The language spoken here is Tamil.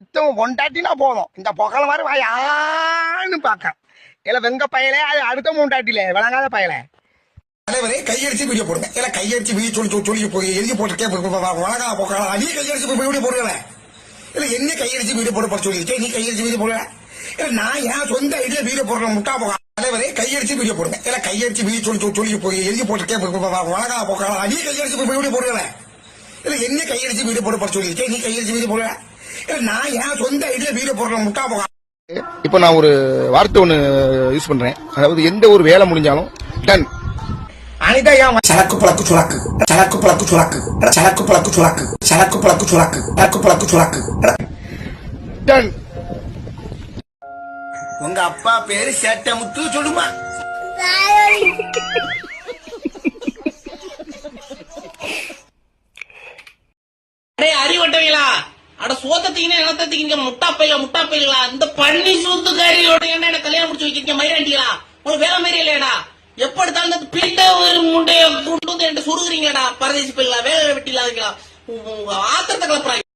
மொத்தம் பொண்டாட்டினா போதும். இந்த புகழ மாதிரி வாயான்னு பார்க்க. இல்ல வெங்க பயலே அது அடுத்த பொண்டாட்டில விளங்காத பயலே. தலைவரே கையடிச்சு வீடியோ போடுங்க. இல்ல கையடிச்சு வீடியோ சொல்லி சொல்லி சொல்லி போய் எழுதி போட்டுருக்கேன் வழங்கா போக்கலாம் நீ கையடிச்சு போய் வீடியோ போடுவேல இல்ல என்ன கையடிச்சு வீடியோ போட போட சொல்லியிருக்கேன் நீ கையடிச்சு வீடியோ போடுவேன் இல்ல நான் என் சொந்த ஐடியா வீடியோ போடுறேன் முட்டா போக தலைவரே கையடிச்சு வீடியோ போடுங்க. இல்ல கையடிச்சு வீடியோ சொல்லி சொல்லி போய் எழுதி போட்டுருக்கேன் வழங்கா போக்கலாம் நீ கையடிச்சு போய் வீடியோ போடுவேல இல்ல என்ன கையடிச்சு வீடியோ போட போட சொல்லியிருக்கேன் நீ கையடிச்சு வீடியோ போடுவேன் நான் என் சொந்த ஐடியா வீடியோ போடுறேன் முட்டா போக இப்போ நான் ஒரு வார்த்தை ஒன்று யூஸ் பண்றேன். அதாவது எந்த ஒரு வேலை முடிஞ்சாலும் டன் அனிதா ஏன் சரக்கு பழக்கு சுழக்கு சரக்கு பழக்கு சுழக்கு சரக்கு பழக்கு சுழக்கு சரக்கு பழக்கு சுழக்கு சரக்கு பழக்கு சுழக்கு டன் உங்க அப்பா பேரு சேட்டமுத்து சொல்லுமா அடே அறிவட்டவங்களா அட சோத்தத்தீங்கன்னா நிலத்தத்தீங்க முட்டா பையில முட்டா பையிலா இந்த பண்ணி சூத்துக்காரியோட என்ன என்ன கல்யாணம் முடிச்சு வச்சிருக்கீங்க மயிராண்டிகளா? உங்களுக்கு வேலை மாதிரி இல்லையடா. எப்ப எடுத்தாலும் இந்த ஒரு முண்டைய கொண்டு வந்து என்கிட்ட சுருகுறீங்களா பரதேசி பையிலா வேலை வெட்டி இல்லாதீங்களா? ஆத்திரத்தை கலப்புறாங்க.